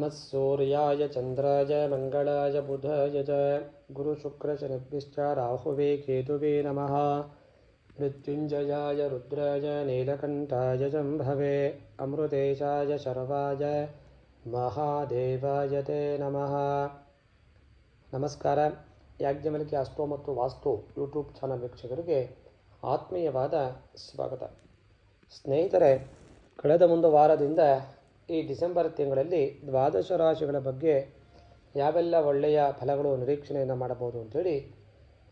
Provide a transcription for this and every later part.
नमः सूर्याय चन्द्राय मङ्गलाय बुधाय च गुरुशुक्रशनिभ्यश्च राहुवे केतुवे नमः मृत्युञ्जयाय रुद्राय नीलकण्ठाय जम्भवे अमृतेशाय ಶರ್ವಾಯ ಮಹಾದೇವಾಯ ತೇ ನಮಃ ನಮಸ್ಕಾರ ಯಾಜ್ಞವಲ್ಕ್ಯ ಅಸ್ಟ್ರೋ ಮತ್ತು ವಾಸ್ತು ಯೂಟ್ಯೂಬ್ ಚಾನಲ್ ವೀಕ್ಷಕರಿಗೆ ಆತ್ಮೀಯವಾದ ಸ್ವಾಗತ ಸ್ನೇಹಿತರೆ ಕಳೆದ ಒಂದು ವಾರದಿಂದ ಈ ಡಿಸೆಂಬರ್ ತಿಂಗಳಲ್ಲಿ ದ್ವಾದಶ ರಾಶಿಗಳ ಬಗ್ಗೆ ಯಾವೆಲ್ಲ ಒಳ್ಳೆಯ ಫಲಗಳು ನಿರೀಕ್ಷಣೆಯನ್ನು ಮಾಡಬಹುದು ಅಂಥೇಳಿ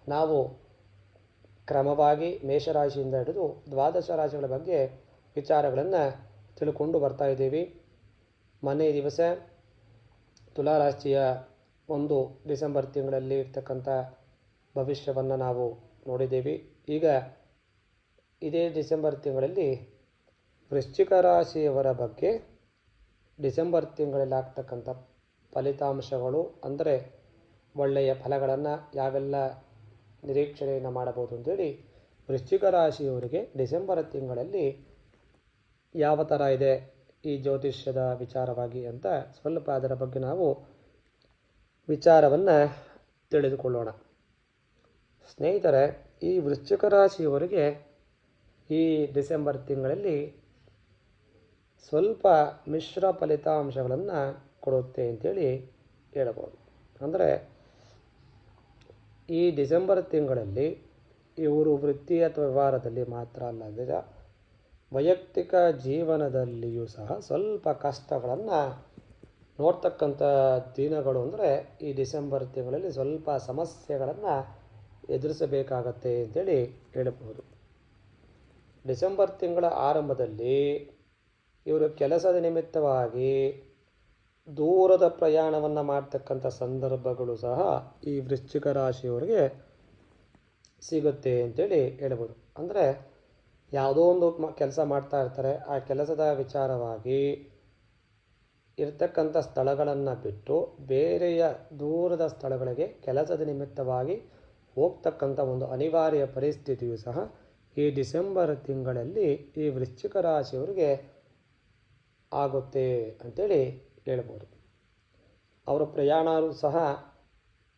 ನಾವು ಕ್ರಮವಾಗಿ ಮೇಷರಾಶಿಯಿಂದ ಹಿಡಿದು ದ್ವಾದಶ ರಾಶಿಗಳ ಬಗ್ಗೆ ವಿಚಾರಗಳನ್ನು ತಿಳ್ಕೊಂಡು ಬರ್ತಾ ಇದ್ದೀವಿ. ಮನೆ ದಿವಸ ತುಲಾರಾಶಿಯ ಒಂದು ಡಿಸೆಂಬರ್ ತಿಂಗಳಲ್ಲಿ ಇರ್ತಕ್ಕಂಥ ಭವಿಷ್ಯವನ್ನು ನಾವು ನೋಡಿದ್ದೀವಿ. ಈಗ ಇದೇ ಡಿಸೆಂಬರ್ ತಿಂಗಳಲ್ಲಿ ವೃಶ್ಚಿಕ ರಾಶಿಯವರ ಬಗ್ಗೆ ಡಿಸೆಂಬರ್ ತಿಂಗಳಲ್ಲಿ ಆಗ್ತಕ್ಕಂಥ ಫಲಿತಾಂಶಗಳು ಅಂದರೆ ಒಳ್ಳೆಯ ಫಲಗಳನ್ನು ಯಾವೆಲ್ಲ ನಿರೀಕ್ಷಣೆಯನ್ನು ಮಾಡಬಹುದು ಅಂತೇಳಿ ವೃಶ್ಚಿಕ ರಾಶಿಯವರಿಗೆ ಡಿಸೆಂಬರ್ ತಿಂಗಳಲ್ಲಿ ಯಾವ ಥರ ಇದೆ ಈ ಜ್ಯೋತಿಷ್ಯದ ವಿಚಾರವಾಗಿ ಅಂತ ಸ್ವಲ್ಪ ಅದರ ಬಗ್ಗೆ ನಾವು ವಿಚಾರವನ್ನು ತಿಳಿದುಕೊಳ್ಳೋಣ. ಸ್ನೇಹಿತರೆ, ಈ ವೃಶ್ಚಿಕ ರಾಶಿಯವರಿಗೆ ಈ ಡಿಸೆಂಬರ್ ತಿಂಗಳಲ್ಲಿ ಸ್ವಲ್ಪ ಮಿಶ್ರ ಫಲಿತಾಂಶಗಳನ್ನು ಕೊಡುತ್ತೆ ಅಂತೇಳಿ ಹೇಳ್ಬೋದು. ಅಂದರೆ ಈ ಡಿಸೆಂಬರ್ ತಿಂಗಳಲ್ಲಿ ಇವರು ವೃತ್ತಿ ಅಥವಾ ವ್ಯವಹಾರದಲ್ಲಿ ಮಾತ್ರ ಅಲ್ಲದೆ ವೈಯಕ್ತಿಕ ಜೀವನದಲ್ಲಿಯೂ ಸಹ ಸ್ವಲ್ಪ ಕಷ್ಟಗಳನ್ನು ನೋಡ್ತಕ್ಕಂಥ ದಿನಗಳು ಅಂದರೆ ಈ ಡಿಸೆಂಬರ್ ತಿಂಗಳಲ್ಲಿ ಸ್ವಲ್ಪ ಸಮಸ್ಯೆಗಳನ್ನು ಎದುರಿಸಬೇಕಾಗತ್ತೆ ಅಂತೇಳಿ ಹೇಳಬಹುದು ಡಿಸೆಂಬರ್ ತಿಂಗಳ ಆರಂಭದಲ್ಲಿ ಇವರು ಕೆಲಸದ ನಿಮಿತ್ತವಾಗಿ ದೂರದ ಪ್ರಯಾಣವನ್ನು ಮಾಡ್ತಕ್ಕಂಥ ಸಂದರ್ಭಗಳು ಸಹ ಈ ವೃಶ್ಚಿಕ ರಾಶಿಯವರಿಗೆ ಸಿಗುತ್ತೆ ಅಂತೇಳಿ ಹೇಳ್ಬೋದು. ಅಂದರೆ ಯಾವುದೋ ಒಂದು ಮ ಕೆಲಸ ಮಾಡ್ತಾ ಇರ್ತಾರೆ. ಆ ಕೆಲಸದ ವಿಚಾರವಾಗಿ ಇರ್ತಕ್ಕಂಥ ಸ್ಥಳಗಳನ್ನು ಬಿಟ್ಟು ಬೇರೆಯ ದೂರದ ಸ್ಥಳಗಳಿಗೆ ಕೆಲಸದ ನಿಮಿತ್ತವಾಗಿ ಹೋಗ್ತಕ್ಕಂಥ ಒಂದು ಅನಿವಾರ್ಯ ಪರಿಸ್ಥಿತಿಯು ಸಹ ಈ ಡಿಸೆಂಬರ್ ತಿಂಗಳಲ್ಲಿ ಈ ವೃಶ್ಚಿಕ ರಾಶಿಯವರಿಗೆ ಆಗುತ್ತೆ ಅಂತೇಳಿ ಹೇಳ್ಬೋದು. ಅವರ ಪ್ರಯಾಣವೂ ಸಹ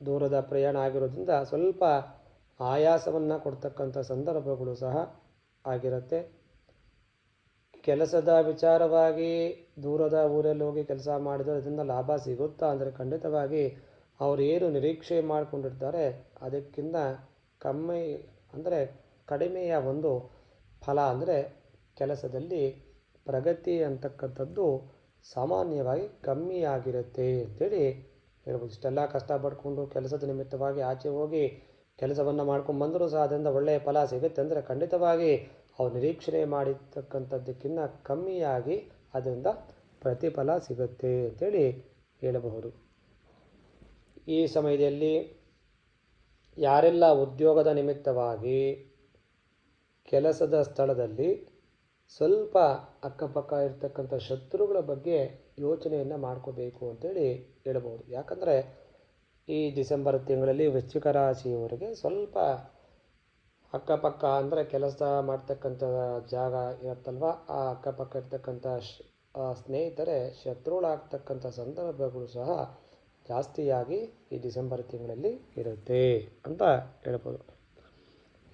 ದೂರದ ಪ್ರಯಾಣ ಆಗಿರೋದ್ರಿಂದ ಸ್ವಲ್ಪ ಆಯಾಸವನ್ನು ಕೊಡ್ತಕ್ಕಂಥ ಸಂದರ್ಭಗಳು ಸಹ ಆಗಿರುತ್ತೆ. ಕೆಲಸದ ವಿಚಾರವಾಗಿ ದೂರದ ಊರಲ್ಲಿ ಹೋಗಿ ಕೆಲಸ ಮಾಡಿದರೆ ಅದರಿಂದ ಲಾಭ ಸಿಗುತ್ತಾ ಅಂದರೆ ಖಂಡಿತವಾಗಿ ಅವರು ಏನು ನಿರೀಕ್ಷೆ ಮಾಡಿಕೊಂಡಿರ್ತಾರೆ ಅದಕ್ಕಿಂತ ಕಮ್ಮಿ ಅಂದರೆ ಕಡಿಮೆಯ ಒಂದು ಫಲ ಅಂದರೆ ಕೆಲಸದಲ್ಲಿ ಪ್ರಗತಿ ಅಂತಕ್ಕಂಥದ್ದು ಸಾಮಾನ್ಯವಾಗಿ ಕಮ್ಮಿಯಾಗಿರುತ್ತೆ ಅಂತೇಳಿ ಹೇಳ್ಬೋದು. ಇಷ್ಟೆಲ್ಲ ಕಷ್ಟಪಡ್ಕೊಂಡು ಕೆಲಸದ ನಿಮಿತ್ತವಾಗಿ ಆಚೆ ಹೋಗಿ ಕೆಲಸವನ್ನು ಮಾಡ್ಕೊಂಡು ಬಂದರೂ ಸಹ ಅದರಿಂದ ಒಳ್ಳೆಯ ಫಲ ಸಿಗುತ್ತೆ ಅಂದರೆ ಖಂಡಿತವಾಗಿ ಅವ್ರು ನಿರೀಕ್ಷಣೆ ಮಾಡಿರ್ತಕ್ಕಂಥದ್ದಕ್ಕಿಂತ ಕಮ್ಮಿಯಾಗಿ ಅದರಿಂದ ಪ್ರತಿಫಲ ಸಿಗುತ್ತೆ ಅಂತೇಳಿ ಹೇಳಬಹುದು. ಈ ಸಮಯದಲ್ಲಿ ಯಾರೆಲ್ಲ ಉದ್ಯೋಗದ ನಿಮಿತ್ತವಾಗಿ ಕೆಲಸದ ಸ್ಥಳದಲ್ಲಿ ಸ್ವಲ್ಪ ಅಕ್ಕಪಕ್ಕ ಇರತಕ್ಕಂಥ ಶತ್ರುಗಳ ಬಗ್ಗೆ ಯೋಚನೆಯನ್ನು ಮಾಡ್ಕೋಬೇಕು ಅಂತೇಳಿ ಹೇಳ್ಬೋದು. ಯಾಕಂದರೆ ಈ ಡಿಸೆಂಬರ್ ತಿಂಗಳಲ್ಲಿ ವೃಶ್ಚಿಕ ರಾಶಿಯವರಿಗೆ ಸ್ವಲ್ಪ ಅಕ್ಕಪಕ್ಕ ಅಂದರೆ ಕೆಲಸ ಮಾಡ್ತಕ್ಕಂಥ ಜಾಗ ಇರುತ್ತಲ್ವ? ಆ ಅಕ್ಕಪಕ್ಕ ಇರ್ತಕ್ಕಂಥ ಸ್ನೇಹಿತರೆ, ಶತ್ರುಗಳಾಗ್ತಕ್ಕಂಥ ಸಂದರ್ಭಗಳು ಸಹ ಜಾಸ್ತಿಯಾಗಿ ಈ ಡಿಸೆಂಬರ್ ತಿಂಗಳಲ್ಲಿ ಇರುತ್ತೆ ಅಂತ ಹೇಳ್ಬೋದು.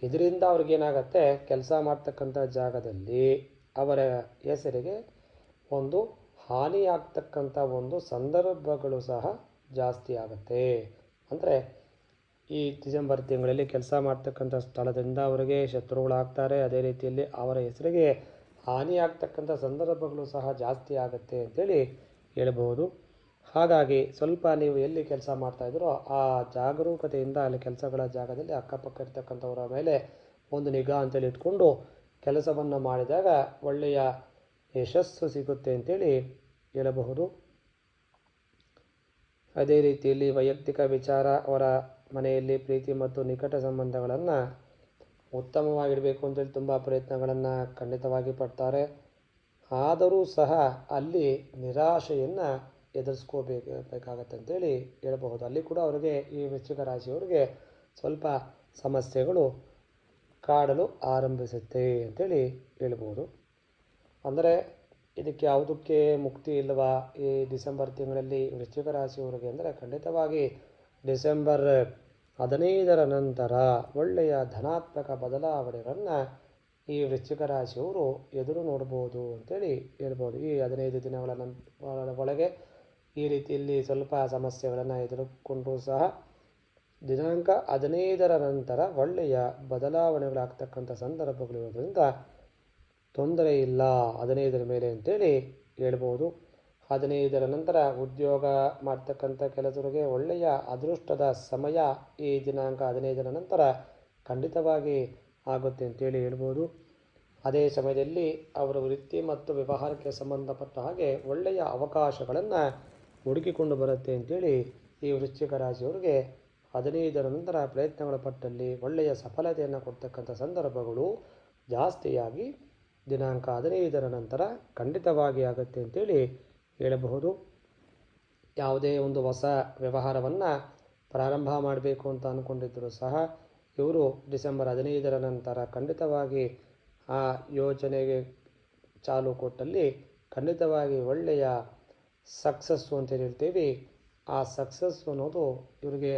ಇದರಿಂದ ಅವ್ರಿಗೇನಾಗತ್ತೆ, ಕೆಲಸ ಮಾಡ್ತಕ್ಕಂಥ ಜಾಗದಲ್ಲಿ ಅವರ ಹೆಸರಿಗೆ ಒಂದು ಹಾನಿಯಾಗ್ತಕ್ಕಂಥ ಒಂದು ಸಂದರ್ಭಗಳು ಸಹ ಜಾಸ್ತಿ ಆಗುತ್ತೆ. ಅಂದರೆ ಈ ಡಿಸೆಂಬರ್ ತಿಂಗಳಲ್ಲಿ ಕೆಲಸ ಮಾಡ್ತಕ್ಕಂಥ ಸ್ಥಳದಿಂದ ಅವರಿಗೆ ಶತ್ರುಗಳಾಗ್ತಾರೆ, ಅದೇ ರೀತಿಯಲ್ಲಿ ಅವರ ಹೆಸರಿಗೆ ಹಾನಿಯಾಗ್ತಕ್ಕಂಥ ಸಂದರ್ಭಗಳು ಸಹ ಜಾಸ್ತಿ ಆಗುತ್ತೆ ಅಂತೇಳಿ ಹೇಳ್ಬೋದು ಹಾಗಾಗಿ ಸ್ವಲ್ಪ ನೀವು ಎಲ್ಲಿ ಕೆಲಸ ಮಾಡ್ತಾಯಿದ್ರೋ ಆ ಜಾಗರೂಕತೆಯಿಂದ ಅಲ್ಲಿ ಕೆಲಸಗಳ ಜಾಗದಲ್ಲಿ ಅಕ್ಕಪಕ್ಕ ಇರ್ತಕ್ಕಂಥವರ ಮೇಲೆ ಒಂದು ನಿಗಾ ಅಂತೇಳಿ ಇಟ್ಕೊಂಡು ಕೆಲಸವನ್ನು ಮಾಡಿದಾಗ ಒಳ್ಳೆಯ ಯಶಸ್ಸು ಸಿಗುತ್ತೆ ಅಂತೇಳಿ ಹೇಳಬಹುದು. ಅದೇ ರೀತಿಯಲ್ಲಿ ವೈಯಕ್ತಿಕ ವಿಚಾರ, ಅವರ ಮನೆಯಲ್ಲಿ ಪ್ರೀತಿ ಮತ್ತು ನಿಕಟ ಸಂಬಂಧಗಳನ್ನು ಉತ್ತಮವಾಗಿಡಬೇಕು ಅಂತೇಳಿ ತುಂಬ ಪ್ರಯತ್ನಗಳನ್ನು ಖಂಡಿತವಾಗಿ ಪಡ್ತಾರೆ. ಆದರೂ ಸಹ ಅಲ್ಲಿ ನಿರಾಶೆಯನ್ನು ಎದುರಿಸ್ಕೋಬೇಕು ಬೇಕಾಗತ್ತೆ ಅಂತೇಳಿ ಹೇಳಬಹುದು. ಅಲ್ಲಿ ಕೂಡ ಅವರಿಗೆ ಈ ವೃಶ್ಚಿಕ ರಾಶಿಯವರಿಗೆ ಸ್ವಲ್ಪ ಸಮಸ್ಯೆಗಳು ಕಾಡಲು ಆರಂಭಿಸುತ್ತೆ ಅಂತೇಳಿ ಹೇಳ್ಬೋದು ಅಂದರೆ ಇದಕ್ಕೆ ಯಾವುದಕ್ಕೆ ಮುಕ್ತಿ ಇಲ್ಲವಾ? ಈ ಡಿಸೆಂಬರ್ ತಿಂಗಳಲ್ಲಿ ವೃಶ್ಚಿಕ ರಾಶಿಯವರಿಗೆ ಅಂದರೆ ಖಂಡಿತವಾಗಿ ಡಿಸೆಂಬರ್ ಹದಿನೈದರ ನಂತರ ಒಳ್ಳೆಯ ಧನಾತ್ಮಕ ಬದಲಾವಣೆಗಳನ್ನು ಈ ವೃಶ್ಚಿಕ ರಾಶಿಯವರು ಎದುರು ನೋಡ್ಬೋದು ಅಂತೇಳಿ ಹೇಳ್ಬೋದು. ಈ ಹದಿನೈದು ದಿನಗಳ ನಂತರ ಒಳಗೆ ಈ ರೀತಿಯಲ್ಲಿ ಸ್ವಲ್ಪ ಸಮಸ್ಯೆಗಳನ್ನು ಎದುರುಕೊಂಡು ಸಹ ದಿನಾಂಕ ಹದಿನೈದರ ನಂತರ ಒಳ್ಳೆಯ ಬದಲಾವಣೆಗಳಾಗ್ತಕ್ಕಂಥ ಸಂದರ್ಭಗಳಿರೋದ್ರಿಂದ ತೊಂದರೆ ಇಲ್ಲ. ಹದಿನೈದರ ಮೇಲೆ ಅಂತೇಳಿ ಹೇಳ್ಬೋದು. ಹದಿನೈದರ ನಂತರ ಉದ್ಯೋಗ ಮಾಡ್ತಕ್ಕಂಥ ಕೆಲಸರಿಗೆ ಒಳ್ಳೆಯ ಅದೃಷ್ಟದ ಸಮಯ ಈ ದಿನಾಂಕ ಹದಿನೈದರ ನಂತರ ಖಂಡಿತವಾಗಿ ಆಗುತ್ತೆ ಅಂತೇಳಿ ಹೇಳ್ಬೋದು. ಅದೇ ಸಮಯದಲ್ಲಿ ಅವರ ವೃತ್ತಿ ಮತ್ತು ವ್ಯವಹಾರಕ್ಕೆ ಸಂಬಂಧಪಟ್ಟ ಹಾಗೆ ಒಳ್ಳೆಯ ಅವಕಾಶಗಳನ್ನು ಹುಡುಕಿಕೊಂಡು ಬರುತ್ತೆ ಅಂತೇಳಿ ಈ ವೃಶ್ಚಿಕ ರಾಶಿಯವರಿಗೆ ಹದಿನೈದರ ನಂತರ ಪ್ರಯತ್ನಗಳ ಪಟ್ಟಲ್ಲಿ ಒಳ್ಳೆಯ ಸಫಲತೆಯನ್ನು ಕೊಡ್ತಕ್ಕಂಥ ಸಂದರ್ಭಗಳು ಜಾಸ್ತಿಯಾಗಿ ದಿನಾಂಕ ಹದಿನೈದರ ನಂತರ ಖಂಡಿತವಾಗಿ ಆಗುತ್ತೆ ಅಂತೇಳಿ ಹೇಳಬಹುದು. ಯಾವುದೇ ಒಂದು ಹೊಸ ವ್ಯವಹಾರವನ್ನು ಪ್ರಾರಂಭ ಮಾಡಬೇಕು ಅಂತ ಅಂದ್ಕೊಂಡಿದ್ದರೂ ಸಹ ಇವರು ಡಿಸೆಂಬರ್ ಹದಿನೈದರ ನಂತರ ಖಂಡಿತವಾಗಿ ಆ ಯೋಜನೆಗೆ ಚಾಲು ಕೊಟ್ಟಲ್ಲಿ ಖಂಡಿತವಾಗಿ ಒಳ್ಳೆಯ ಸಕ್ಸಸ್ಸು ಅಂತ ಹೇಳ್ತೀವಿ ಆ ಸಕ್ಸಸ್ಸು ಅನ್ನೋದು ಇವರಿಗೆ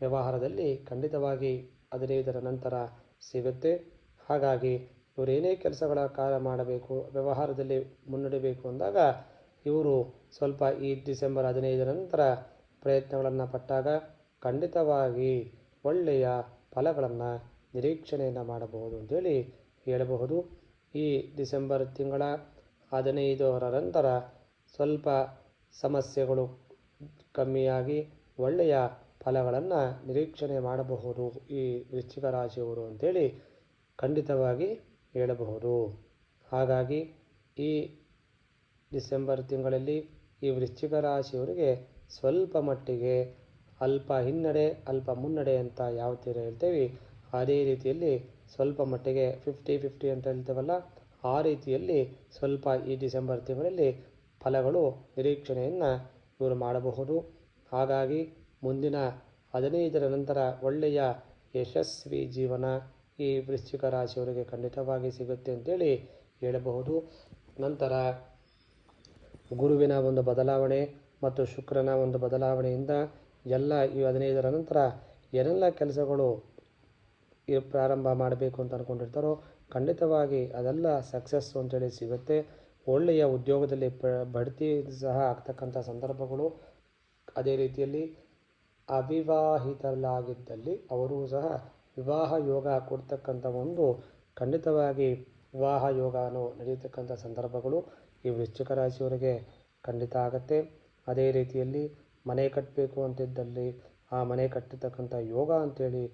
ವ್ಯವಹಾರದಲ್ಲಿ ಖಂಡಿತವಾಗಿ ಹದಿನೈದರ ನಂತರ ಸಿಗುತ್ತೆ. ಹಾಗಾಗಿ ಇವರೇನೇ ಕೆಲಸಗಳ ಕಾರ್ಯ ಮಾಡಬೇಕು, ವ್ಯವಹಾರದಲ್ಲಿ ಮುನ್ನಡಿಬೇಕು ಅಂದಾಗ ಇವರು ಸ್ವಲ್ಪ ಈ ಡಿಸೆಂಬರ್ ಹದಿನೈದರ ನಂತರ ಪ್ರಯತ್ನಗಳನ್ನು ಪಟ್ಟಾಗ ಖಂಡಿತವಾಗಿ ಒಳ್ಳೆಯ ಫಲಗಳನ್ನು ನಿರೀಕ್ಷಣೆಯನ್ನು ಮಾಡಬಹುದು ಅಂತೇಳಿ ಹೇಳಬಹುದು. ಈ ಡಿಸೆಂಬರ್ ತಿಂಗಳ ಹದಿನೈದರ ನಂತರ ಸ್ವಲ್ಪ ಸಮಸ್ಯೆಗಳು ಕಮ್ಮಿಯಾಗಿ ಒಳ್ಳೆಯ ಫಲಗಳನ್ನು ನಿರೀಕ್ಷಣೆ ಮಾಡಬಹುದು. ಈ ವೃಶ್ಚಿಕ ರಾಶಿಯವರು ಅಂತೇಳಿ ಖಂಡಿತವಾಗಿ ಹೇಳಬಹುದು. ಹಾಗಾಗಿ ಈ ಡಿಸೆಂಬರ್ ತಿಂಗಳಲ್ಲಿ ಈ ವೃಶ್ಚಿಕ ರಾಶಿಯವರಿಗೆ ಸ್ವಲ್ಪ ಮಟ್ಟಿಗೆ ಅಲ್ಪ ಹಿನ್ನಡೆ, ಅಲ್ಪ ಮುನ್ನಡೆ ಅಂತ ಯಾವ ಥರ ಹೇಳ್ತೇವೆ, ಅದೇ ರೀತಿಯಲ್ಲಿ ಸ್ವಲ್ಪ ಮಟ್ಟಿಗೆ ಫಿಫ್ಟಿ ಫಿಫ್ಟಿ ಅಂತ ಹೇಳ್ತೇವಲ್ಲ, ಆ ರೀತಿಯಲ್ಲಿ ಸ್ವಲ್ಪ ಈ ಡಿಸೆಂಬರ್ ತಿಂಗಳಲ್ಲಿ ಫಲಗಳು ನಿರೀಕ್ಷಣೆಯನ್ನು ಇವರು ಮಾಡಬಹುದು. ಹಾಗಾಗಿ ಮುಂದಿನ ಹದಿನೈದರ ನಂತರ ಒಳ್ಳೆಯ ಯಶಸ್ವಿ ಜೀವನ ಈ ವೃಶ್ಚಿಕ ರಾಶಿಯವರಿಗೆ ಖಂಡಿತವಾಗಿ ಸಿಗುತ್ತೆ ಅಂತೇಳಿ ಹೇಳಬಹುದು. ನಂತರ ಗುರುವಿನ ಒಂದು ಬದಲಾವಣೆ ಮತ್ತು ಶುಕ್ರನ ಒಂದು ಬದಲಾವಣೆಯಿಂದ ಎಲ್ಲ ಈ ಹದಿನೈದರ ನಂತರ ಏನೆಲ್ಲ ಕೆಲಸಗಳು ಪ್ರಾರಂಭ ಮಾಡಬೇಕು ಅಂತ ಅಂದ್ಕೊಂಡಿರ್ತಾರೋ ಖಂಡಿತವಾಗಿ ಅದೆಲ್ಲ ಸಕ್ಸಸ್ ಅಂತೇಳಿ ಸಿಗುತ್ತೆ. ಒಳ್ಳೆಯ ಉದ್ಯೋಗದಲ್ಲಿ ಬಡ್ತಿ ಸಹ ಆಗ್ತಕ್ಕಂಥ ಸಂದರ್ಭಗಳು ಅದೇ ರೀತಿಯಲ್ಲಿ ಅವಿವಾಹಿತರಾಗಿದ್ದಲ್ಲಿ ಅವರೂ ಸಹ ವಿವಾಹ ಯೋಗ ಕೊಡ್ತಕ್ಕಂಥ ಒಂದು ಖಂಡಿತವಾಗಿ ವಿವಾಹ ಯೋಗನೋ ನಡೆಯತಕ್ಕಂಥ ಸಂದರ್ಭಗಳು ಈ ವೃಶ್ಚಿಕ ರಾಶಿಯವರಿಗೆ ಖಂಡಿತ ಆಗುತ್ತೆ. ಅದೇ ರೀತಿಯಲ್ಲಿ ಮನೆ ಕಟ್ಟಬೇಕು ಅಂತಿದ್ದಲ್ಲಿ ಆ ಮನೆ ಕಟ್ಟತಕ್ಕಂಥ ಯೋಗ ಅಂಥೇಳಿ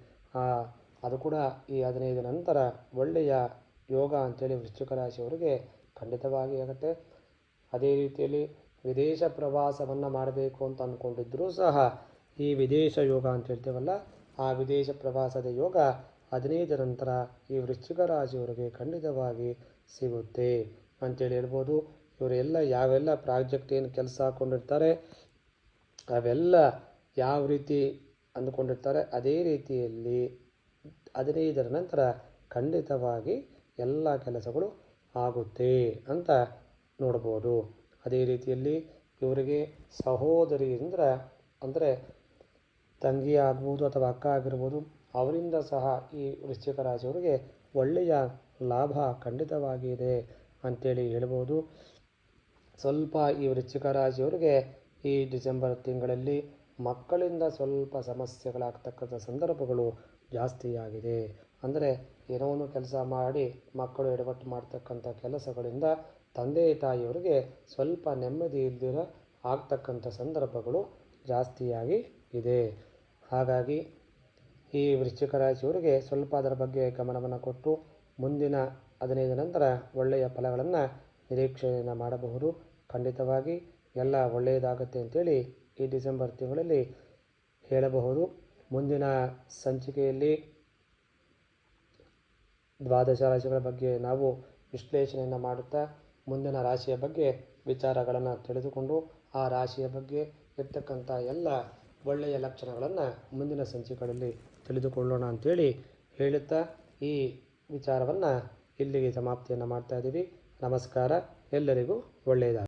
ಅದು ಕೂಡ ಈ ಹದಿನೈದು ನಂತರ ಒಳ್ಳೆಯ ಯೋಗ ಅಂಥೇಳಿ ವೃಶ್ಚಿಕ ರಾಶಿಯವರಿಗೆ ಖಂಡಿತವಾಗಿ ಆಗುತ್ತೆ. ಅದೇ ರೀತಿಯಲ್ಲಿ ವಿದೇಶ ಪ್ರವಾಸವನ್ನು ಮಾಡಬೇಕು ಅಂತ ಅಂದ್ಕೊಂಡಿದ್ದರೂ ಸಹ ಈ ವಿದೇಶ ಯೋಗ ಅಂತ ಹೇಳ್ತೇವಲ್ಲ, ಆ ವಿದೇಶ ಪ್ರವಾಸದ ಯೋಗ ಹದಿನೈದರ ನಂತರ ಈ ವೃಶ್ಚಿಕ ರಾಶಿಯವರಿಗೆ ಖಂಡಿತವಾಗಿ ಸಿಗುತ್ತೆ ಅಂತೇಳಿ ಹೇಳ್ಬೋದು. ಇವರೆಲ್ಲ ಯಾವೆಲ್ಲ ಪ್ರಾಜೆಕ್ಟ್ ಏನು ಕೆಲಸ ಹಾಕ್ಕೊಂಡಿರ್ತಾರೆ ಅವೆಲ್ಲ ಯಾವ ರೀತಿ ಅಂದ್ಕೊಂಡಿರ್ತಾರೆ, ಅದೇ ರೀತಿಯಲ್ಲಿ ಹದಿನೈದರ ನಂತರ ಖಂಡಿತವಾಗಿ ಎಲ್ಲ ಕೆಲಸಗಳು ಆಗುತ್ತೆ ಅಂತ ನೋಡ್ಬೋದು. ಅದೇ ರೀತಿಯಲ್ಲಿ ಇವರಿಗೆ ಸಹೋದರಿಯಿಂದ ಅಂದರೆ ತಂಗಿ ಆಗ್ಬೋದು ಅಥವಾ ಅಕ್ಕ ಆಗಿರ್ಬೋದು, ಅವರಿಂದ ಸಹ ಈ ವೃಶ್ಚಿಕ ರಾಶಿಯವರಿಗೆ ಒಳ್ಳೆಯ ಲಾಭ ಖಂಡಿತವಾಗಿದೆ ಅಂತೇಳಿ ಹೇಳ್ಬೋದು. ಸ್ವಲ್ಪ ಈ ವೃಶ್ಚಿಕ ರಾಶಿಯವರಿಗೆ ಈ ಡಿಸೆಂಬರ್ ತಿಂಗಳಲ್ಲಿ ಮಕ್ಕಳಿಂದ ಸ್ವಲ್ಪ ಸಮಸ್ಯೆಗಳಾಗ್ತಕ್ಕಂಥ ಸಂದರ್ಭಗಳು ಜಾಸ್ತಿಯಾಗಿದೆ. ಅಂದರೆ ಏನೋ ಒಂದು ಕೆಲಸ ಮಾಡಿ ಮಕ್ಕಳು ಎಡವಟ್ಟು ಮಾಡ್ತಕ್ಕಂಥ ಕೆಲಸಗಳಿಂದ ತಂದೆ ತಾಯಿಯವರಿಗೆ ಸ್ವಲ್ಪ ನೆಮ್ಮದಿ ಇಲ್ದಿರ ಆಗ್ತಕ್ಕಂಥ ಸಂದರ್ಭಗಳು ಜಾಸ್ತಿಯಾಗಿ ಇದೆ. ಹಾಗಾಗಿ ಈ ವೃಶ್ಚಿಕ ರಾಶಿಯವರಿಗೆ ಸ್ವಲ್ಪ ಅದರ ಬಗ್ಗೆ ಗಮನವನ್ನು ಕೊಟ್ಟು ಮುಂದಿನ ಹದಿನೈದು ನಂತರ ಒಳ್ಳೆಯ ಫಲಗಳನ್ನು ನಿರೀಕ್ಷೆಯನ್ನು ಮಾಡಬಹುದು. ಖಂಡಿತವಾಗಿ ಎಲ್ಲ ಒಳ್ಳೆಯದಾಗುತ್ತೆ ಅಂತೇಳಿ ಈ ಡಿಸೆಂಬರ್ ತಿಂಗಳಲ್ಲಿ ಹೇಳಬಹುದು. ಮುಂದಿನ ಸಂಚಿಕೆಯಲ್ಲಿ ದ್ವಾದಶ ರಾಶಿಗಳ ಬಗ್ಗೆ ನಾವು ವಿಶ್ಲೇಷಣೆಯನ್ನು ಮಾಡುತ್ತಾ ಮುಂದಿನ ರಾಶಿಯ ಬಗ್ಗೆ ವಿಚಾರಗಳನ್ನು ತಿಳಿದುಕೊಂಡು ಆ ರಾಶಿಯ ಬಗ್ಗೆ ಇರ್ತಕ್ಕಂಥ ಎಲ್ಲ ಒಳ್ಳೆಯ ಲಕ್ಷಣಗಳನ್ನು ಮುಂದಿನ ಸಂಚಿಕೆಗಳಲ್ಲಿ ತಿಳಿದುಕೊಳ್ಳೋಣ ಅಂಥೇಳಿ ಹೇಳುತ್ತಾ ಈ ವಿಚಾರವನ್ನು ಇಲ್ಲಿಗೆ ಸಮಾಪ್ತಿಯನ್ನು ಮಾಡ್ತಾ ಇದ್ದೀವಿ. ನಮಸ್ಕಾರ. ಎಲ್ಲರಿಗೂ ಒಳ್ಳೆಯದಾಗಲಿ.